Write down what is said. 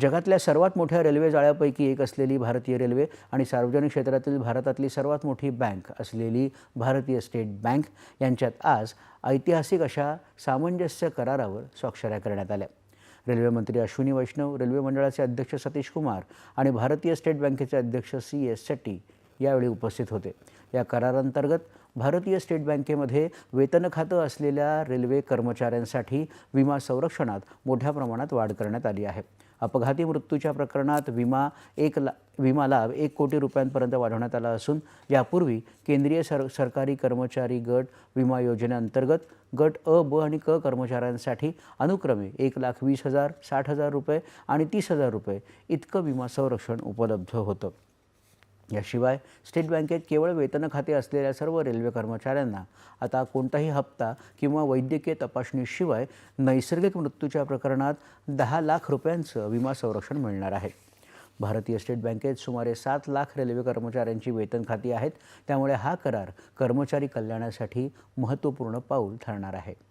जगातल्या सर्वात मोठ्या रेल्वे जाळ्यापैकी एक असलेली भारतीय रेल्वे आणि सार्वजनिक क्षेत्रातील भारतातली सर्वात मोठी बँक असलेली भारतीय स्टेट बँक यांच्यात आज ऐतिहासिक अशा सामंजस्य करारावर स्वाक्षऱ्या करण्यात आल्या. रेल्वेमंत्री अश्विनी वैष्णव रेल्वे मंडळाचे अध्यक्ष सतीश कुमार आणि भारतीय स्टेट बँकेचे अध्यक्ष सी एस शेट्टी यावेळी उपस्थित होते. या करारांतर्गत भारतीय स्टेट बँकेमध्ये वेतन खातं असलेल्या रेल्वे कर्मचाऱ्यांसाठी विमा संरक्षणात मोठ्या प्रमाणात वाढ करण्यात आली आहे. अपघाती मृत्यूच्या प्रकरणात विमा एक ला विमा लाभ एक कोटी रुपयांपर्यंत वाढवण्यात आला असून यापूर्वी केंद्रीय सर सरकारी कर्मचारी गट विमा योजनेअंतर्गत गट अ ब आणि क कर्मचाऱ्यांसाठी अनुक्रमे एक लाख वीस हजार साठ हजार रुपये आणि तीस हजार रुपये इतकं विमा संरक्षण उपलब्ध होतं. याशिवाय स्टेट बँकेत केवळ वेतन खाते असलेल्या सर्व रेल्वे कर्मचाऱ्यांना आता कोणताही हप्ता किंवा वैद्यकीय तपासणीशिवाय नैसर्गिक मृत्यूच्या प्रकरणात दहा लाख रुपयांचं विमा संरक्षण मिळणार आहे. भारतीय स्टेट बँकेत सुमारे सात लाख रेल्वे कर्मचाऱ्यांची वेतन खाती आहेत. त्यामुळे हा करार कर्मचारी कल्याणासाठी महत्त्वपूर्ण पाऊल ठरणार आहे.